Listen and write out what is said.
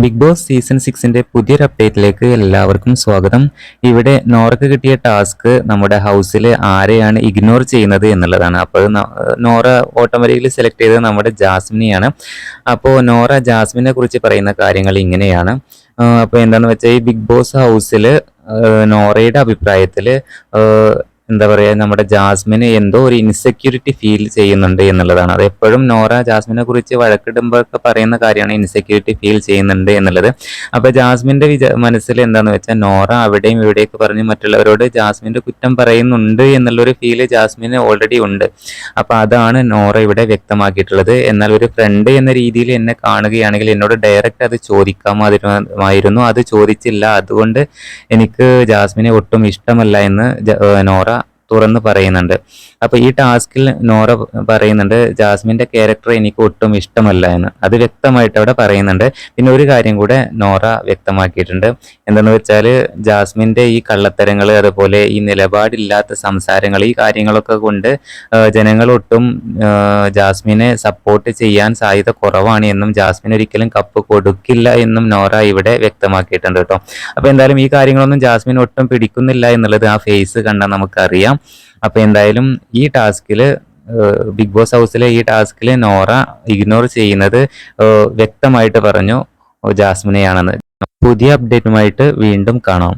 Big boss season സിക്സിന്റെ പുതിയൊരു അപ്ഡേറ്റിലേക്ക് എല്ലാവർക്കും സ്വാഗതം. ഇവിടെ നോറക്ക് കിട്ടിയ ടാസ്ക് നമ്മുടെ ഹൗസിൽ ആരെയാണ് ഇഗ്നോർ ചെയ്യുന്നത് എന്നുള്ളതാണ്. അപ്പോൾ നോറ ഓട്ടോമാറ്റിക്കലി സെലക്ട് ചെയ്തത് നമ്മുടെ ജാസ്മിനെയാണ്. അപ്പോൾ നോറ ജാസ്മിനെ കുറിച്ച് പറയുന്ന കാര്യങ്ങൾ ഇങ്ങനെയാണ്. അപ്പോൾ എന്താണെന്ന് വെച്ചാൽ ഈ ബിഗ് ബോസ് ഹൗസിൽ നോറയുടെ അഭിപ്രായത്തിൽ എന്താ പറയുക നമ്മുടെ ജാസ്മിന് എന്തോ ഒരു ഇൻസെക്യൂരിറ്റി ഫീൽ ചെയ്യുന്നുണ്ട് എന്നുള്ളതാണ്. അത് എപ്പോഴും നോറ ജാസ്മിനെ കുറിച്ച് വഴക്കിടുമ്പോഴൊക്കെ പറയുന്ന കാര്യമാണ് ഇൻസെക്യൂരിറ്റി ഫീൽ ചെയ്യുന്നുണ്ട് എന്നുള്ളത്. അപ്പൊ ജാസ്മിന്റെ വിചാ മനസ്സിൽ എന്താന്ന് വെച്ചാൽ നോറ അവിടെയും ഇവിടെയൊക്കെ പറഞ്ഞ് മറ്റുള്ളവരോട് ജാസ്മിന്റെ കുറ്റം പറയുന്നുണ്ട് എന്നുള്ളൊരു ഫീൽ ജാസ്മിന് ഓൾറെഡി ഉണ്ട്. അപ്പൊ അതാണ് നോറ ഇവിടെ വ്യക്തമാക്കിയിട്ടുള്ളത്. എന്നാൽ ഒരു ഫ്രണ്ട് എന്ന രീതിയിൽ എന്നെ കാണുകയാണെങ്കിൽ എന്നോട് ഡയറക്റ്റ് അത് ചോദിക്കാമായിരുന്നു. അത് ചോദിച്ചില്ല. അതുകൊണ്ട് എനിക്ക് ജാസ്മിനെ ഒട്ടും ഇഷ്ടമല്ല എന്ന് നോറ തുറന്ന് പറയുന്നുണ്ട്. അപ്പൊ ഈ ടാസ്കിൽ നോറ പറയുന്നുണ്ട് ജാസ്മിന്റെ ക്യാരക്ടർ എനിക്ക് ഒട്ടും ഇഷ്ടമല്ല എന്ന്. അത് വ്യക്തമായിട്ട് അവിടെ പറയുന്നുണ്ട്. പിന്നെ ഒരു കാര്യം കൂടെ നോറ വ്യക്തമാക്കിയിട്ടുണ്ട്. എന്താന്ന് വെച്ചാൽ ജാസ്മിന്റെ ഈ കള്ളത്തരങ്ങൾ അതുപോലെ ഈ നിലപാടില്ലാത്ത സംസാരങ്ങൾ ഈ കാര്യങ്ങളൊക്കെ കൊണ്ട് ജനങ്ങൾ ഒട്ടും ജാസ്മിനെ സപ്പോർട്ട് ചെയ്യാൻ സാധ്യത കുറവാണ് എന്നും ജാസ്മിൻ ഒരിക്കലും കപ്പ് കൊടുക്കില്ല എന്നും നോറ ഇവിടെ വ്യക്തമാക്കിയിട്ടുണ്ട് കേട്ടോ. അപ്പൊ എന്തായാലും ഈ കാര്യങ്ങളൊന്നും ജാസ്മിൻ ഒട്ടും പിടിക്കുന്നില്ല എന്നുള്ളത് ആ ഫേസ് കണ്ടാൽ നമുക്കറിയാം. അപ്പൊ എന്തായാലും ഈ ടാസ്കിൽ ബിഗ് ബോസ് ഹൗസിലെ ഈ ടാസ്കിൽ നോറ ഇഗ്നോർ ചെയ്യുന്നത് വ്യക്തമായിട്ട് പറഞ്ഞു ജാസ്മിനെയാണെന്ന്. പുതിയ അപ്ഡേറ്റുമായിട്ട് വീണ്ടും കാണാം.